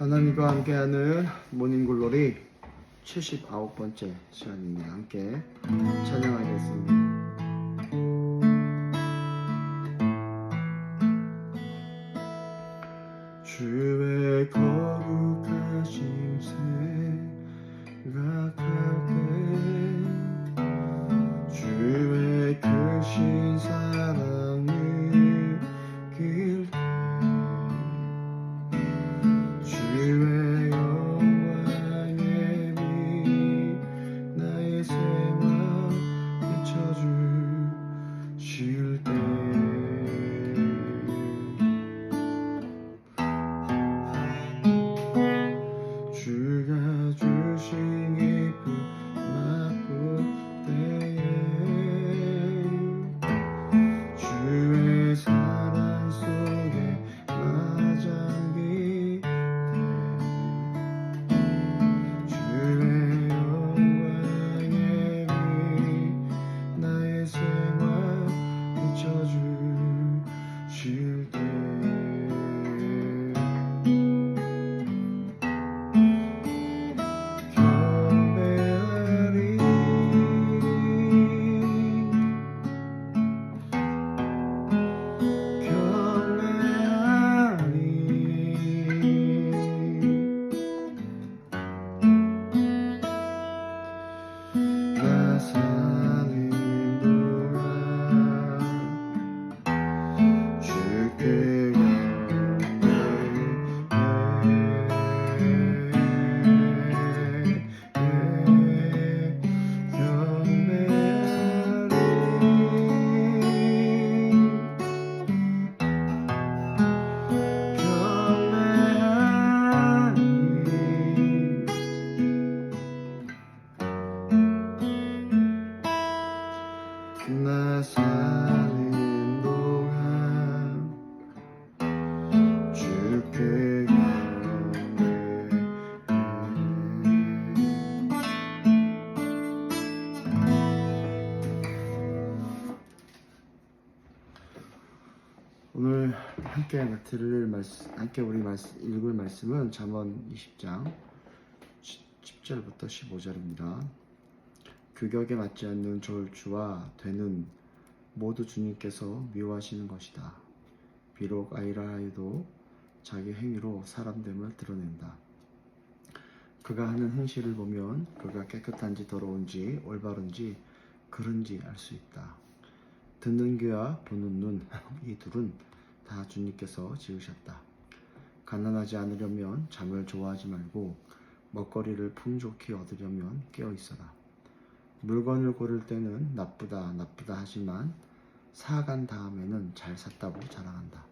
하나님과 함께하는 모닝 글로리 79번째 시간입니다. 함께 찬양하겠습니다. 주의 거룩하심 생각할 때 주의 크신 사 함께 들을 말씀, 함께 우리 말씀, 읽을 말씀은 잠언 20장 10절부터 15절입니다. 규격에 맞지 않는 졸주와 되는 모두 주님께서 미워하시는 것이다. 비록 아이라 해도 자기 행위로 사람됨을 드러낸다. 그가 하는 행실을 보면 그가 깨끗한지 더러운지 올바른지 그른지 알 수 있다. 듣는 귀와 보는 눈 이 둘은 다 주님께서 지으셨다. 가난하지 않으려면 잠을 좋아하지 말고 먹거리를 풍족히 얻으려면 깨어 있어라. 물건을 고를 때는 나쁘다 나쁘다 하지만 사간 다음에는 잘 샀다고 자랑한다.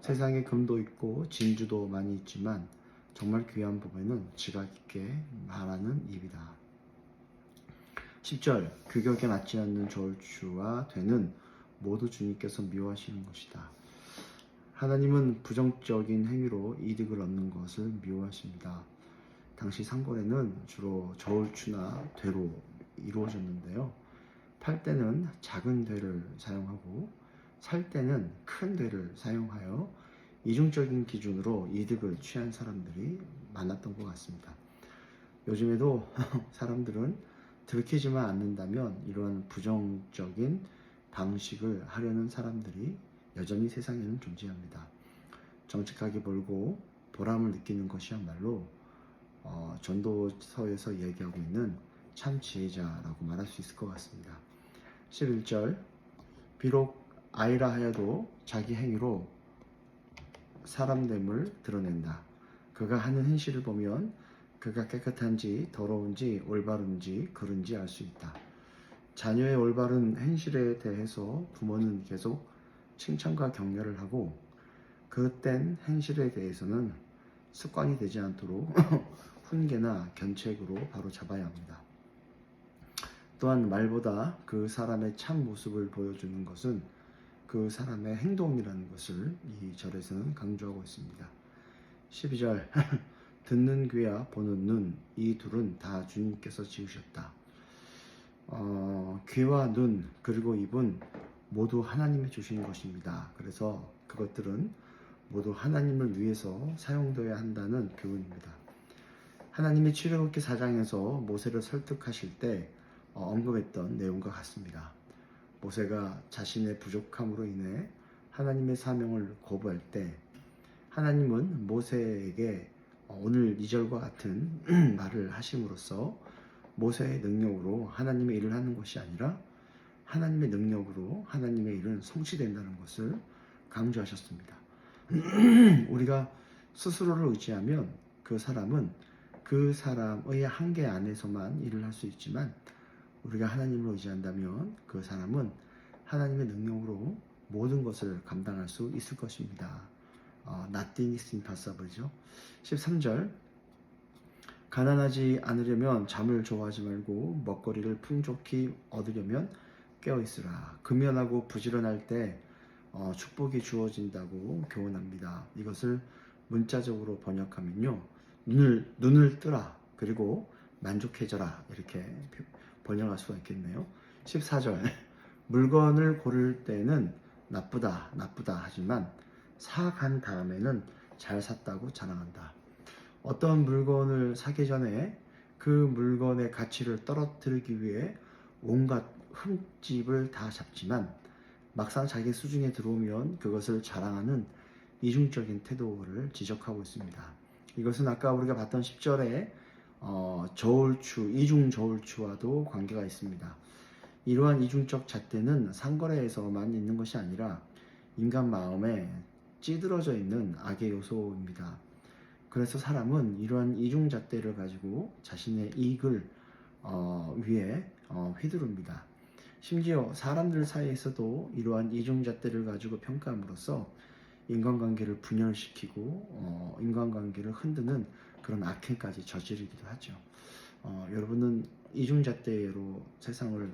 세상에 금도 있고 진주도 많이 있지만 정말 귀한 법에는 지각 있게 말하는 입이다. 10절 규격에 맞지 않는 졸주와 되는 모두 주님께서 미워하시는 것이다. 하나님은 부정적인 행위로 이득을 얻는 것을 미워하십니다. 당시 상골에는 주로 저울추나 되로 이루어졌는데요. 팔 때는 작은 되를 사용하고 살 때는 큰 되를 사용하여 이중적인 기준으로 이득을 취한 사람들이 많았던 것 같습니다. 요즘에도 사람들은 들키지만 않는다면 이러한 부정적인 방식을 하려는 사람들이 여전히 세상에는 존재합니다. 정직하게 벌고 보람을 느끼는 것이야말로 어, 전도서에서 얘기하고 있는 참 지혜자라고 말할 수 있을 것 같습니다. 11절 비록 아이라 하여도 자기 행위로 사람됨을 드러낸다. 그가 하는 행실을 보면 그가 깨끗한지 더러운지 올바른지 그른지 알 수 있다. 자녀의 올바른 행실에 대해서 부모는 계속 칭찬과 격려를 하고 그땐 행실에 대해서는 습관이 되지 않도록 훈계나 견책으로 바로 잡아야 합니다. 또한 말보다 그 사람의 참 모습을 보여주는 것은 그 사람의 행동이라는 것을 이 절에서는 강조하고 있습니다. 12절 듣는 귀와 보는 눈 이 둘은 다 주님께서 지으셨다. 어, 귀와 눈 그리고 입은 모두 하나님이 주신 것입니다. 그래서 그것들은 모두 하나님을 위해서 사용되어야 한다는 교훈입니다. 하나님이 출애굽기 4장에서 모세를 설득하실 때 어, 언급했던 내용과 같습니다. 모세가 자신의 부족함으로 인해 하나님의 사명을 거부할 때 하나님은 모세에게 어, 오늘 2절과 같은 말을 하심으로써 모세의 능력으로 하나님의 일을 하는 것이 아니라 하나님의 능력으로 하나님의 일은 성취된다는 것을 강조하셨습니다. 우리가 스스로를 의지하면 그 사람은 그 사람의 한계 안에서만 일을 할 수 있지만 우리가 하나님을 의지한다면 그 사람은 하나님의 능력으로 모든 것을 감당할 수 있을 것입니다. 어, nothing is impossible죠. 13절 가난하지 않으려면 잠을 좋아하지 말고 먹거리를 풍족히 얻으려면 깨어 있으라. 금연하고 부지런할 때 어, 축복이 주어진다고 교훈합니다. 이것을 문자적으로 번역하면요. 눈을 눈을 뜨라. 그리고 만족해져라. 이렇게 번역할 수가 있겠네요. 14절 물건을 고를 때는 나쁘다, 나쁘다 하지만 사간 다음에는 잘 샀다고 자랑한다. 어떤 물건을 사기 전에 그 물건의 가치를 떨어뜨리기 위해 온갖 흠집을 다 잡지만 막상 자기 수중에 들어오면 그것을 자랑하는 이중적인 태도를 지적하고 있습니다. 이것은 아까 우리가 봤던 10절에 어, 저울추, 이중 저울추와도 관계가 있습니다. 이러한 이중적 잣대는 상거래에서만 있는 것이 아니라 인간 마음에 찌들어져 있는 악의 요소입니다. 그래서 사람은 이러한 이중 잣대를 가지고 자신의 이익을 어, 위해 어, 휘두릅니다. 심지어 사람들 사이에서도 이러한 이중 잣대를 가지고 평가함으로써 인간관계를 분열시키고 어, 인간관계를 흔드는 그런 악행까지 저지르기도 하죠. 어, 여러분은 이중잣대로 세상을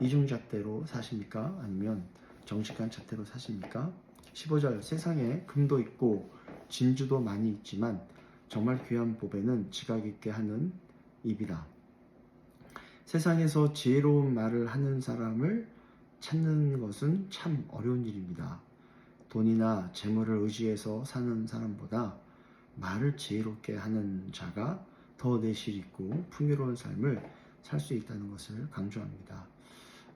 이중잣대로 사십니까? 아니면 정직한 잣대로 사십니까? 15절 세상에 금도 있고 진주도 많이 있지만 정말 귀한 보배는 지각 있게 하는 입이다. 세상에서 지혜로운 말을 하는 사람을 찾는 것은 참 어려운 일입니다. 돈이나 재물을 의지해서 사는 사람보다 말을 지혜롭게 하는 자가 더 내실 있고 풍요로운 삶을 살 수 있다는 것을 강조합니다.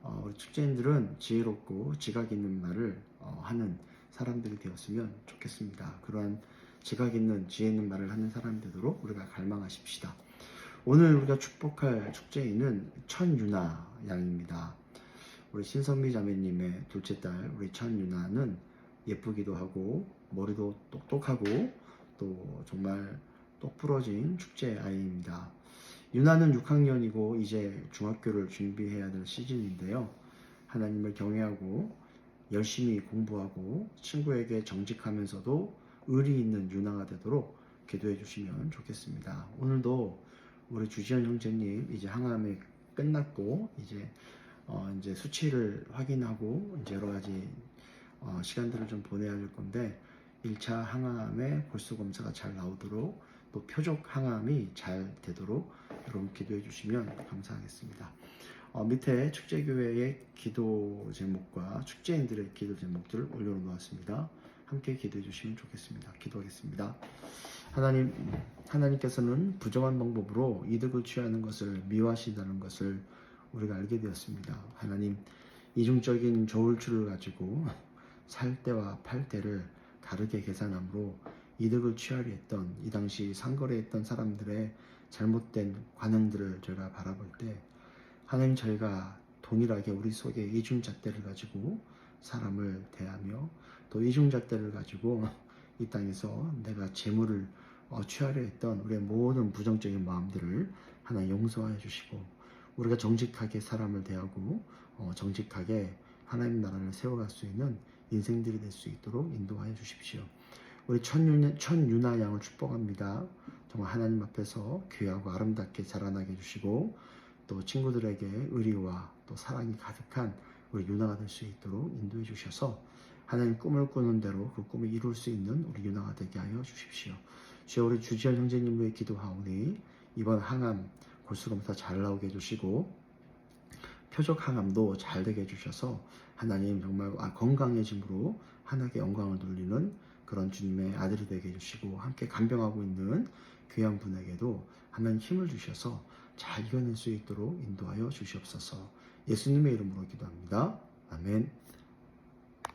어, 우리 축제인들은 지혜롭고 지각 있는 말을 어, 하는 사람들이 되었으면 좋겠습니다. 그러한 지각 있는 지혜 있는 말을 하는 사람 되도록 우리가 갈망하십시다. 오늘 우리가 축복할 축제인은 천유나 양입니다. 우리 신선미 자매님의 둘째 딸 우리 천유나는 예쁘기도 하고 머리도 똑똑하고 또 정말 똑부러진 축제 아이입니다. 유나는 6학년이고 이제 중학교를 준비해야 될 시즌인데요. 하나님을 경외하고 열심히 공부하고 친구에게 정직하면서도 의리 있는 유나가 되도록 기도해 주시면 좋겠습니다. 오늘도 우리 주지현 형제님 이제 항암이 끝났고 이제 어 이제 수치를 확인하고 이제 여러 가지 어 시간들을 좀 보내야 될 건데 1차 항암의 골수 검사가 잘 나오도록 또 표적 항암이 잘 되도록 여러분 기도해 주시면 감사하겠습니다. 어, 밑에 축제교회의 기도 제목과 축제인들의 기도 제목들을 올려놓았습니다. 함께 기도해 주시면 좋겠습니다. 기도하겠습니다. 하나님, 하나님께서는 부정한 방법으로 이득을 취하는 것을 미워하신다는 것을 우리가 알게 되었습니다. 하나님, 이중적인 저울추를 가지고 살 때와 팔 때를 다르게 계산함으로 이득을 취하려 했던 이 당시 상거래했던 사람들의 잘못된 관행들을 저희가 바라볼 때 하나님 저희가 동일하게 우리 속에 이중잣대를 가지고 사람을 대하며 또 이중잣대를 가지고 이 땅에서 내가 재물을 어, 취하려 했던 우리의 모든 부정적인 마음들을 하나 용서하여 주시고 우리가 정직하게 사람을 대하고 어, 정직하게 하나님 나라를 세워갈 수 있는 인생들이 될 수 있도록 인도하여 주십시오. 우리 천유나, 천유나 양을 축복합니다. 정말 하나님 앞에서 귀하고 아름답게 자라나게 해주시고 또 친구들에게 의리와 또 사랑이 가득한 우리 유나가 될 수 있도록 인도해 주셔서 하나님 꿈을 꾸는 대로 그 꿈을 이룰 수 있는 우리 유나가 되게 하여 주십시오. 주여 우리 주지현 형제님 위해 기도하오니 이번 항암 골수검사 잘 나오게 해주시고 표적 항암도 잘 되게 해주셔서 하나님 정말 아, 건강해짐으로 하나님께 영광을 돌리는 그런 주님의 아들이 되게 해주시고 함께 간병하고 있는 귀한 분에게도 하나님 힘을 주셔서 잘 이겨낼 수 있도록 인도하여 주시옵소서 예수님의 이름으로 기도합니다. 아멘.